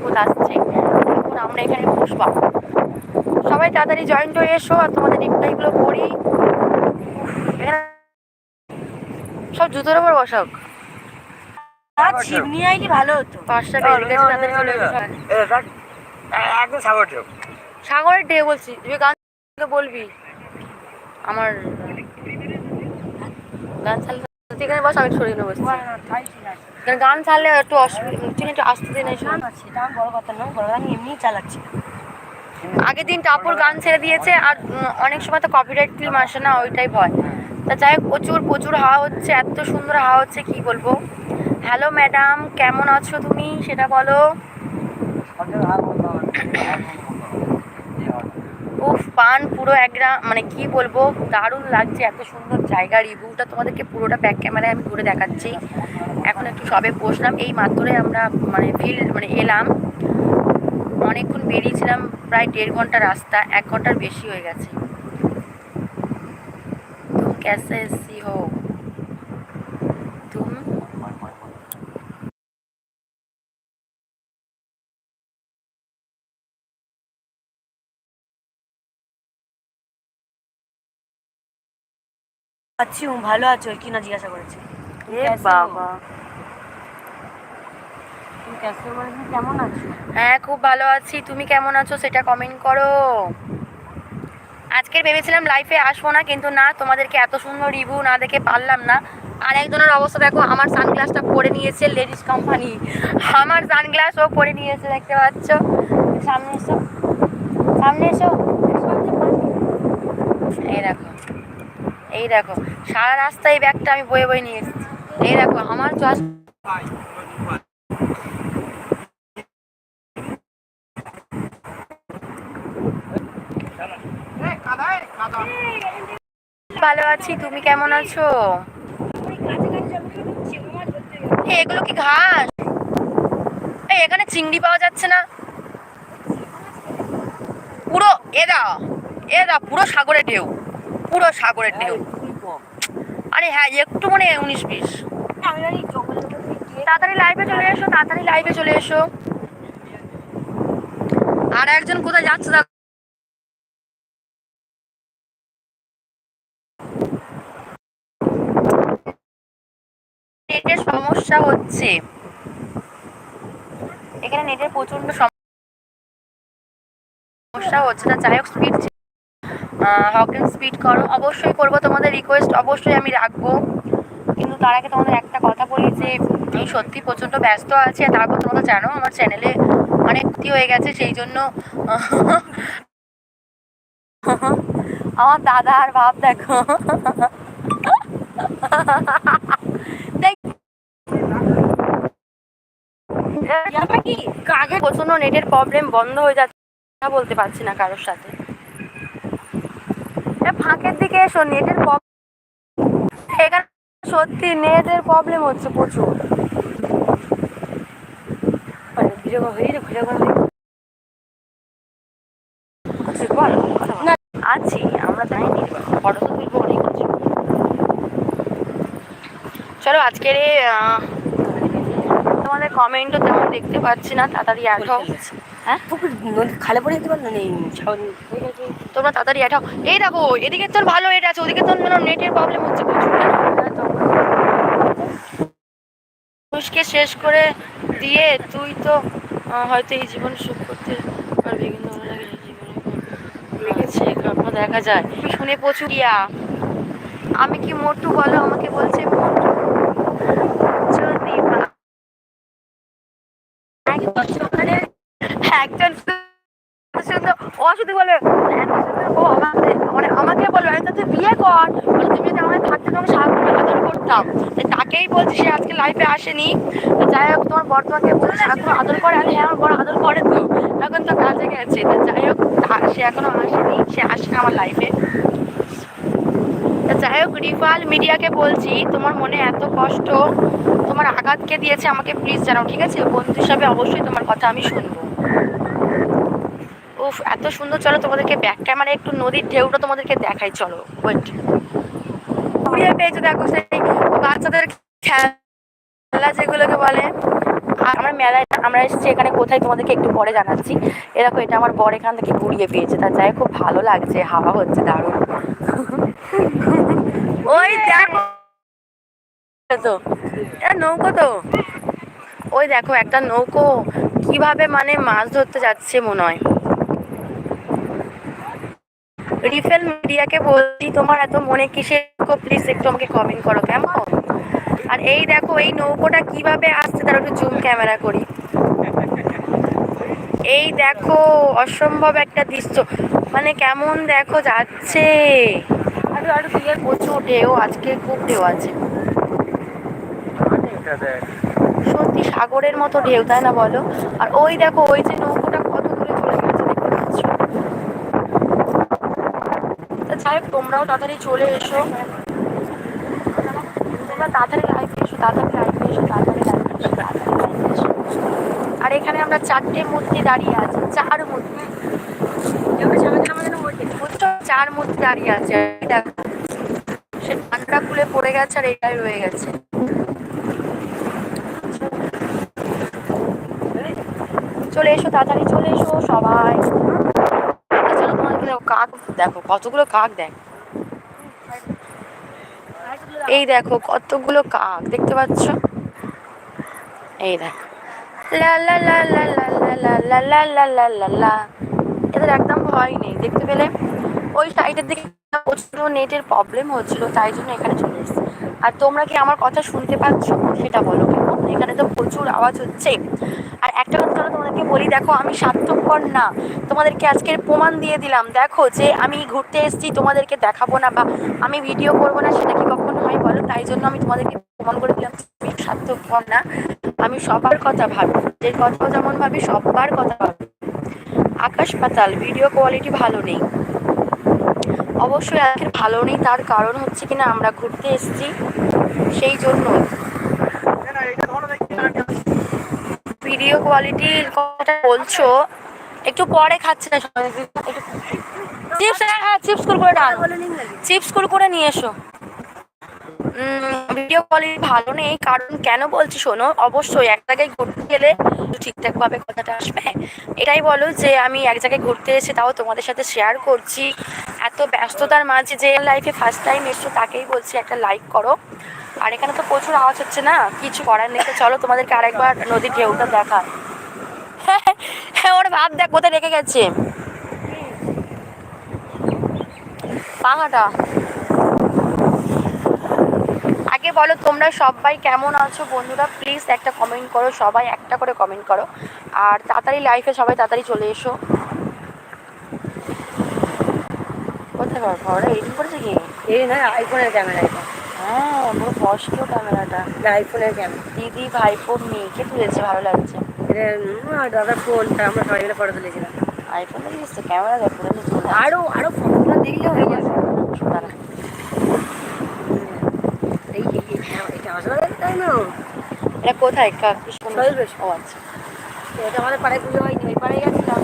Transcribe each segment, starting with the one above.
জগৎ আসছে। এখন আমরা এখানে বসবো। সবাই তাড়াতাড়ি জয়েন্ট হয়ে এসো আর তোমাদের রিপ্লাইগুলো পড়ি। সব জুতোর উপর ছিপ নিয়ে আইলে ভালো হতো। পাঁচটা বেরিয়ে গেছে তাদের চলে একদম সাগর সাগরের ডে বলছি তুই গান তো বলবি। আমার গান এখানে বস আমি সরিয়ে নেব। গান ছাড়লে একটু অসুবিধা একটু আসতে দিন এসো সেটা বড় কথা নয় বড় আমি এমনিই চালাচ্ছি আগের দিন টাপুর গান ছেড়ে দিয়েছে, আর অনেক সময় তো কপিরাইট ফিল্ম আসে না, ওইটাই ভয়। তা যাই হোক, প্রচুর প্রচুর হাওয়া হচ্ছে, এত সুন্দর হাওয়া হচ্ছে, কি বলব? হ্যালো ম্যাডাম কেমন আছো তুমি? সেটা বলো। উফ, পান পুরো একরা মানে কি বলব, দারুণ লাগছে, এত সুন্দর জায়গা রিভিউটা তোমাদেরকে পুরোটা ব্যাক ক্যামেরায় আমি ঘুরে দেখাচ্ছি। এখন একটু সবে বসলাম, এই মাত্রই আমরা মানে ফিল্ড মানে এলাম। অনেকক্ষণ বেরিয়েছিলাম, প্রায় দেড় ঘণ্টা রাস্তা, এক ঘণ্টার বেশি হয়ে গেছে। আছি আচ্ছা, ভালো আছো, কি না জিজ্ঞাসা করেছি? হ্যাঁ খুব ভালো আছি। তুমি কেমন আছো সেটা কমেন্ট করো। আজকের ভেবেছিলাম লাইফে আসব না কিন্তু না তোমাদেরকে এত সুন্দর রিভিউ না দেখে পারলাম না। আর একজনের অবস্থা দেখো আমার সানগ্লাসটা পরে নিয়েছে লেডিস কোম্পানি আমার সানগ্লাস ও পরে নিয়েছে দেখতে পাচ্ছ। সামনে এসো। সামনে এসো। এই দেখো। এই দেখো। সারা রাস্তায় এই ব্যাগটা আমি বয়ে বয়ে নিয়ে এসেছি। এই দেখো আমার ভালো আছি তুমি কেমন আছো? এগুলো কি ঘাস? এই এখানে চিংড়ি পাওয়া যাচ্ছে না। পুরো এদা এদা পুরো সাগরের ঢেউ পুরো সাগরের ঢেউ। আরে হ্যাঁ একটু মানে উনিশ বিশ। তাড়াতাড়ি লাইভে চলে এসো, তাড়াতাড়ি লাইভে চলে এসো। আর একজন কোথায় যাচ্ছে নেটের সমস্যা হচ্ছে। এখানে নেটের প্রচণ্ড সমস্যা হচ্ছে না। যাই হোক স্পিড হকেন স্পিড করো। অবশ্যই করব। তোমাদের রিকোয়েস্ট অবশ্যই আমি রাখব। কিন্তু তার আগে তোমাদের একটা কথা বলি যে আমি সত্যি প্রচণ্ড ব্যস্ত আছি, আর তারপর তোমরা জানো আমার চ্যানেলে অনেক ক্ষতি হয়ে গেছে, সেই জন্য আমার দাদা আর ভাব দেখো। আগে প্রচণ্ড নেটের প্রবলেম বন্ধ হয়ে যাচ্ছে কথা বলতে পারছি না কারোর সাথে। ফাঁকের দিকে এসো, নেটের এখানে সত্যি নেটের প্রবলেম হচ্ছে প্রচুর। আচ্ছা। আছি আমরা তাই ফটো তো তুলবো অনেক কিছু। চলো আজকের তোমাদের কমেন্টও তেমন দেখতে পাচ্ছি না তাড়াতাড়ি হও হ্যাঁ? পুকুর খালে পড়ে যেতে পারল না এই ছাউনি গেছে তোমরা তাড়াতাড়ি হও এই দেখো এদিকে তোর ভালো এটা আছে ওদিকে তোর মানে নেটের প্রবলেম হচ্ছে প্রচুর। মানুষকে শেষ করে দিয়ে তুই তো হয়তো এই জীবন সুখ করতে পারবি, কিন্তু স্বপ্ন দেখা যায়। শুনে প্রচুর ইয়া। আমি কি মোটু বলো? আমাকে বলছে একজন ও শুধু বলে আমাকে মানে আমাকে বলল আরে তা তুই বিয়ে কর। বলে তুমি যদি আমাদের থাকতে তোমাকে সাহায্য আদর করতাম। তাকেই বলছি, সে আজকে লাইফে আসেনি। তো যাই হোক, তোমার বর তোমাকে বলে সাহায্য আদর করে, আরে হ্যাঁ আমার বড় আদর করে তো। এখন তো কাজে গেছে। তো যাই হোক সে এখনও আসেনি, সে আসে না আমার লাইফে যাই হোক, রিফাল মিডিয়াকে বলছি, তোমার মনে এত কষ্ট, তোমার আঘাতকে দিয়েছে, আমাকে প্লিজ জানাও, ঠিক আছে? বন্ধু হিসাবে অবশ্যই তোমার কথা আমি শুনব। উফ, এত সুন্দর, চলো তোমাদেরকে ব্যাক ক্যামেরা একটু নদীর ঢেউটা তোমাদেরকে দেখাই, চলো ওয়েট কুড়িয়ে পেয়েছে দেখো সেই বাচ্চাদের খেলা যেগুলোকে বলে। আর আমরা মেলায় আমরা এসেছি এখানে কোথায় তোমাদেরকে একটু পরে জানাচ্ছি। এরকম এটা আমার বর এখান থেকে ঘুরিয়ে পেয়েছে, তার যাই খুব ভালো লাগছে, হাওয়া হচ্ছে, দারুণ। ওই দেখো। তো নৌকো তো। ওই দেখো, একটা নৌকো। কীভাবে মানে মাছ ধরতে যাচ্ছে মনে হয়। রিফেল মিডিয়াকে বলছি তোমার এত মনে কিসে প্লিজ একটু আমাকে কমেন্ট করো কেমন? আর এই দেখো এই নৌকোটা কীভাবে আসছে? তার একটু জুম ক্যামেরা করি। এই দেখো অসম্ভব একটা দৃশ্য। মানে কেমন দেখো যাচ্ছে। আরও আরও দিয়ে প্রচুর ঢেউ আজকে খুব ঢেউ আছে। সত্যি সাগরের মতো ঢেউ তাই না বলো? আর ওই দেখো ওই যে নৌকোটা কত দূরে চলে গেছে দেখতে পাচ্ছ হোক, তোমরাও তাড়াতাড়ি চলে এসো। তোমরা তাড়াতাড়ি লাইফে এসো তাড়াতাড়ি লাইফে এসো তাড়াতাড়ি লাইফে আর এখানে আমরা চারটে মূর্তি দাঁড়িয়ে আছি চার মূর্তি। চার মূর্তি দাঁড়িয়ে আছে। সে ঠান্ডা খুলে পড়ে গেছে আর এটাই রয়ে গেছে। চলে এসো তাড়াতাড়ি চলে এসো সবাই আর চলো তোমাদেরকে দেখো কাক দেখো কতগুলো কাক দেখ এই দেখো কতগুলো কাক দেখতে পাচ্ছ এই দেখো লা লা লা লা লা লা লা লা লা লা লা লা এদের একদম ভয় নেই দেখতে পেলে ওই সাইডের দিকে প্রচুর নেটের প্রবলেম হচ্ছিল, তাই জন্য এখানে চলে এসেছি। আর তোমরা কি আমার কথা শুনতে পাচ্ছ? সেটা বলো এখানে তো প্রচুর আওয়াজ হচ্ছে। আর একটা কথা চলো তোমাদেরকে বলি, দেখো আমি স্বার্থপর না। তোমাদেরকে আজকের প্রমাণ দিয়ে দিলাম। দেখো যে আমি ঘুরতে এসেছি, তোমাদেরকে দেখাবো না বা আমি ভিডিও করব না, সেটা কি কখনো হয় বলো? তাই জন্য আমি তোমাদেরকে প্রমাণ করে দিলাম আমি স্বার্থপর না। আমি সবার কথা ভাবি। যে কথা যেমন ভাবি, সবার কথা ভাবি। আকাশ পাতাল ভিডিও কোয়ালিটি ভালো নেই। অবশ্যই আজকের ভালো নেই তার কারণ হচ্ছে কিনা আমরা ঘুরতে এসেছি সেই জন্য। ভিডিও কোয়ালিটির কথা বলছো একটু পরে খাচ্ছে না চিপস হ্যাঁ চিপস কুরকুরে ডাল। চিপস কুরকুরে নিয়ে এসো। ভিডিও কোয়ালিটি ভালো নেই। কারণ কেন বলছি শোনো, অবশ্যই এক জায়গায় ঘুরতে গেলে ঠিকঠাকভাবে কথাটা আসবে। এটাই বলো যে আমি এক জায়গায় ঘুরতে এসে তাও তোমাদের সাথে শেয়ার করছি। এত ব্যস্ততার মাঝে যে লাইফে ফার্স্ট টাইম এসছো তাকেই বলছি একটা লাইক করো। আর এখানে তো প্রচুর আওয়াজ হচ্ছে না? কিছু করার নেই তো চলো তোমাদেরকে আরেকবার নদীর ঢেউটা দেখা। হ্যাঁ ওর ভাব দেখ কোথায় রেখে গেছে। পাঙাটা আগে বলো তোমরা সবাই কেমন আছো বন্ধুরা? প্লিজ একটা কমেন্ট করো সবাই একটা করে কমেন্ট করো। আর তাড়াতাড়ি লাইফে সবাই তাড়াতাড়ি চলে এসো। কোথায় বাবা ওরা এডিট করেছে কি? এই না আইফোনের ক্যামেরা এটা। হ্যাঁ পুরো ফস্কিও ক্যামেরাটা এটা আইফোনের ক্যামেরা দিদি ভাইপো মেয়েকে তুলেছে ভালো লাগছে। এটা উম, দাদার ফোন আমরা সবাই মিলে ফটো তুলেছিলাম। আইফোন দেখিস ক্যামেরা দেখ পুরো তো চলে আরও আরও ফটোগুলো দেখলে হয়ে যাবে দাঁড়া এই এই- এই ক্যামেরা- এই ক্যামেরা তাই না এটা কোথায়। ও আচ্ছা। এটা আমাদের পাড়ায় পুজো হয়নি ওই পাড়ায় গেছিলাম।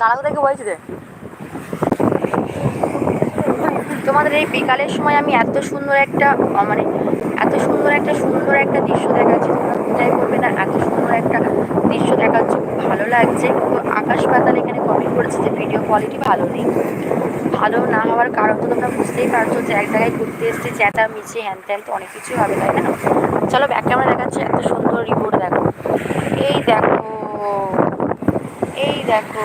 তারা কোথায় বলছি তোমাদের এই বিকালের সময় আমি এত সুন্দর একটা মানে এত সুন্দর একটা সুন্দর একটা দৃশ্য দেখাচ্ছি তোমরা কোথায় করবে না এত সুন্দর একটা দৃশ্য দেখাচ্ছ। লাগছে। কিন্তু আকাশ পাতাল এখানে কমেন্ট করেছে যে ভিডিও কোয়ালিটি ভালো নেই। ভালো না হওয়ার কারণ তো তোমরা বুঝতেই পারছ যে এক জায়গায় ঘুরতে এসেছি, চ্যাটা, মিছে, হ্যান ত্যান তো অনেক কিছু হবে, তাই না? চলো ব্যাক ক্যামেরা দেখাচ্ছি, এত সুন্দর রিপোর্ট দেখো। এই দেখো এই দেখো।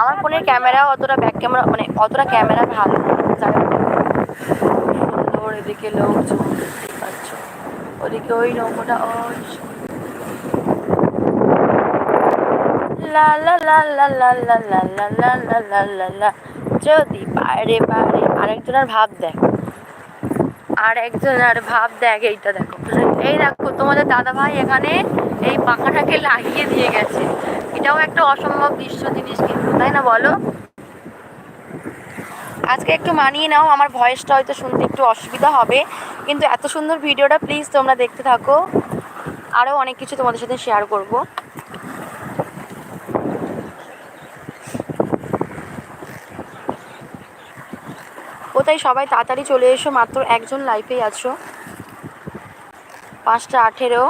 আমার ফোনের ক্যামেরা অতটা ব্যাক ক্যামেরা মানে অতটা ক্যামেরা ভালো যারা সুন্দর এদিকে লোকজন দেখতেই পাচ্ছ। ওদিকে ওই নৌকোটা ওই লা লা লা লা লা লা লা লা লা লা লা লা লা যদি বাইরে বাইরে আরেকজনের ভাব দেখ আর একজন আর ভাব দেখ এইটা দেখো এই দেখো তোমাদের দাদা ভাই এখানে এই পাখাটাকে লাগিয়ে দিয়ে গেছে এটাও একটা অসম্ভব দৃশ্য জিনিস কিন্তু তাই না বলো আজকে একটু মানিয়ে নাও, আমার ভয়েসটা হয়তো শুনতে একটু অসুবিধা হবে। কিন্তু এত সুন্দর ভিডিওটা প্লিজ তোমরা দেখতে থাকো। আরও অনেক কিছু তোমাদের সাথে শেয়ার করব। কোথায় সবাই তাড়াতাড়ি চলে এসো, মাত্র একজন লাইফেই আছো। পাঁচটা আঠেরো।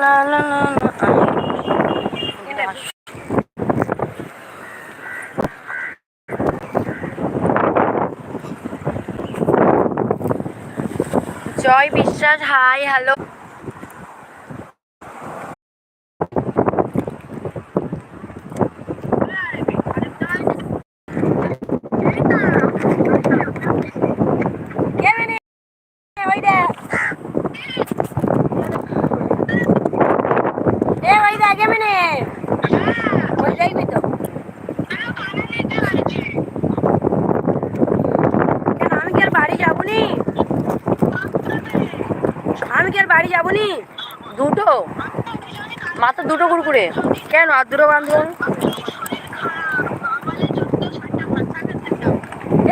লা। জয় বিশ্বাস হাই হ্যালো কে মানে ওই দেখ এ ওই দেখ কে মানে ওই দেখবি তো কেন আমি কি আর বাড়ি যাব নি আমি কি আর বাড়ি যাব নি দুটো মাত্র দুটো কুরকুরে। কেন? আর দুটো বান্ধব?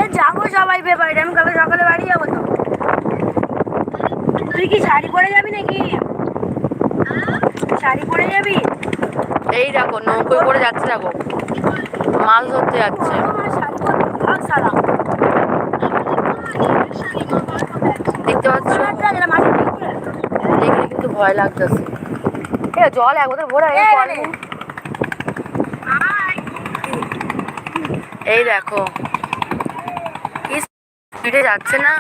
এ যাব সবাই পেপারে আমি কালকে সকালে বাড়ি যাব তো। তুই কি শাড়ি পরে যাবি নাকি? শাড়ি পরে যাবি? এই দেখো, নৌকোয় করে যাচ্ছে দেখো। মাছ ধরতে যাচ্ছে। শাড়ি ভাগ সারা দেখতে পাচ্ছ যেটা মাঠে দেখবে দেখলে কিন্তু ভয় লাগতেছে। এ জল এক বোতল ভরা এই দেখো। কি স্পিডে যাচ্ছে না?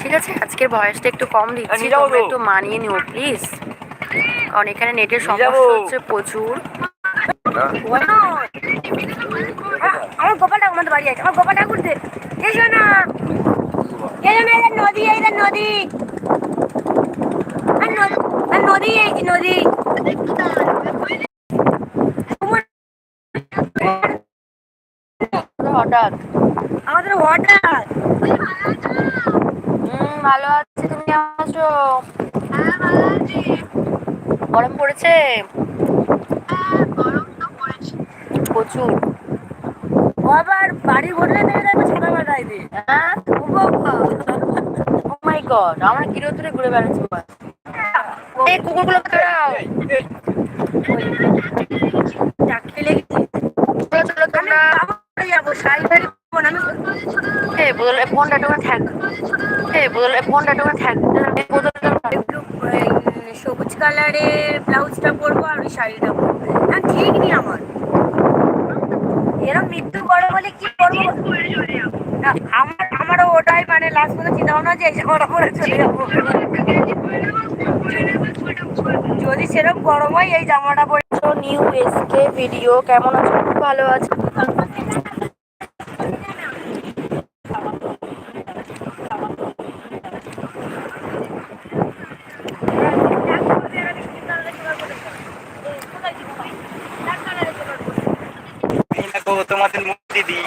ঠিক আছে আজকের ভয়েসটা একটু কম দিচ্ছি তোমরা একটু মানিয়ে নিও প্লিজ কারণ এখানে নেটের সমস্যা হচ্ছে প্রচুর। আমার গোপালটা করতে এসো না। এসো না এটা নদী এটা নদী। আর নদী এই নদী। হঠাৎ আমাদের হঠাৎ। হুম ভালো আছি তুমি আছো? গরম পড়েছে? প্রচুর। ও আবার বাড়ি ঘুরলে দেখে দেখবে ছোটা মাথায় দিয়ে। হ্যাঁ? ও। মাই গড আমরা কিরো দূরে ঘুরে বেড়াচ্ছি বাস। এই কুকুরগুলো খারাপ চাকরি লেগেছে চলো চলো তোমরা যাব শাড়ি ফাড়ি পরবো না, আমি এই বোতলে ফোনটা টোকা থাক এই বোতলে ফোনটা থাক একটু এই, সবুজ কালারের ব্লাউজটা পরবো আর ওই শাড়িটা পরবো। না ঠিক নেই আমার। এরকম মৃত্যু বড় বলে কি করব? আমার, আমারও ওটাই মানে লাস্ট পর্যন্ত চিন্তা ভাবনা যে এই করে চলে যাব। যদি সেরকম গরম হয়, এই জামাটা পরে নিউ এসকে ভিডিও কেমন আছো? খুব ভালো আছি এই দেখো তোমাদের মুখ দিদি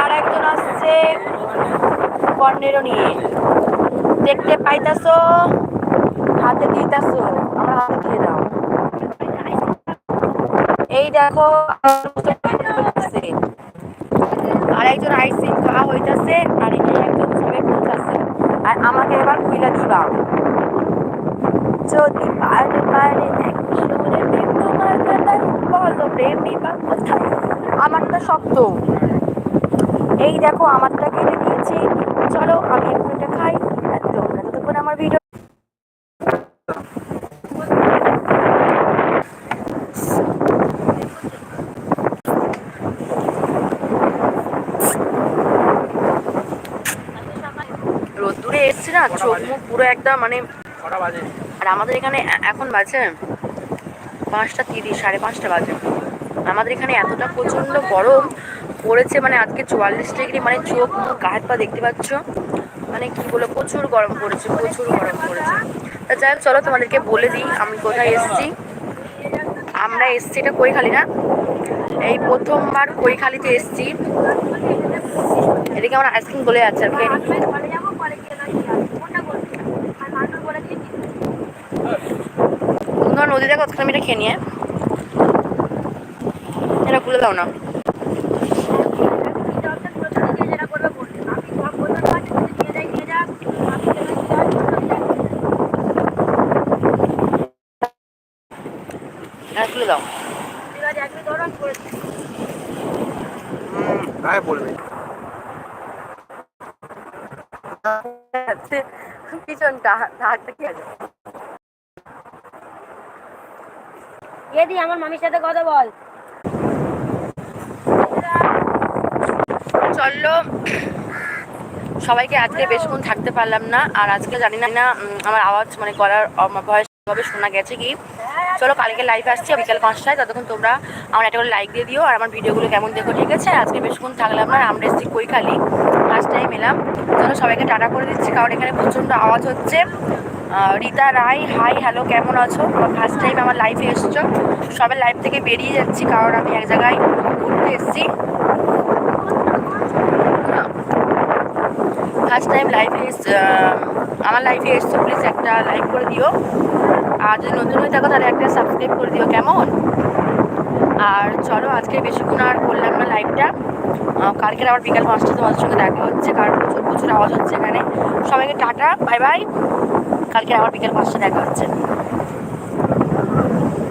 আর একজন আসছে নিয়ে। দেখতে পাইতাছো, হাতে দিতাছো, আমার হাতে দিয়ে দাও। এই দেখো আসছে। আর একজন আইসক্রিম খাওয়া হইতাছে আর এখানে একজন সবে খুঁজতেছে আর আমাকে এবার খুইলা দিবা যদি পারে পারে একসঙ্গে প্রেম তোমার কাতার বলো প্রেম বিভাগ কোথায়? আমারটা শক্ত। এই দেখো, আমারটা কেটে দিয়েছি। চলো, আমি এখন এটা খাই তোমরা ততক্ষণ আমার ভিডিও রোদ্দুরে এসছে না, চোখ মুখ পুরো একদম মানে আর আমাদের এখানে এখন বাজে পাঁচটা তিরিশ, সাড়ে পাঁচটা বাজে। আমাদের এখানে এতটা প্রচণ্ড গরম পড়েছে মানে আজকে চুয়াল্লিশ ডিগ্রি মানে চোখ মুখ হাত পা দেখতে পাচ্ছ? মানে কি বলে প্রচুর গরম পড়েছে, প্রচুর গরম পড়েছে। তা যাই হোক, চলো তোমাদেরকে বলে দিই, আমি কোথায় এসেছি। আমরা এসছি এটা কৈখালি না? এই প্রথমবার কৈখালিতে এসছি। এদিকে আমার আইসক্রিম গলে যাচ্ছে আর নদী দেখো অতক্ষণ আমি এটা খেয়ে নিয়ে? এটা খুলে দাও না। খুলে দাও। হ্যাঁ, পিছনটা, হাতটা কি আছে? এ দি, আমার মামির সাথে কথা বল। চলল সবাইকে আজকে বেশিক্ষণ থাকতে পারলাম না, আর আজকে জানি না না আমার আওয়াজ মানে গলার ভয়েস ভাবে শোনা গেছে কি। চলো, কালকে লাইভ আসছি বিকাল পাঁচটায়, ততক্ষণ তোমরা আমার একটা করে লাইক দিয়ে দিও, আর আমার ভিডিওগুলো কেমন দেখো, ঠিক আছে? আজকে বেশিক্ষণ থাকলাম না, আমরা এসেছি কৈখালি ফার্স্ট টাইম এলাম। চলো, সবাইকে টাটা করে দিচ্ছি, কারণ এখানে প্রচণ্ড আওয়াজ হচ্ছে। রীতা রায় হাই হ্যালো কেমন আছো? ফার্স্ট টাইম আমার লাইফে এসছো। সবাই লাইফ থেকে বেরিয়ে যাচ্ছি, কারণ আমি এক জায়গায় ঘুরতে এসেছি। ফার্স্ট টাইম লাইফে আমার লাইফে এসছো প্লিজ একটা লাইক করে দিও। আর যদি নতুন হয়ে থাকো, তাহলে একটা সাবস্ক্রাইব করে দিও, কেমন? আর চলো, আজকে বেশিক্ষণ আর করলাম না লাইভটা কালকের আবার বিকাল পাঁচটা তোমাদের সঙ্গে দেখা হচ্ছে, কারণ প্রচুর প্রচুর আওয়াজ হচ্ছে এখানে। সবাইকে টাটা বাই বাই কালকে আবার বিকেল পাঁচটা দেখা হচ্ছে।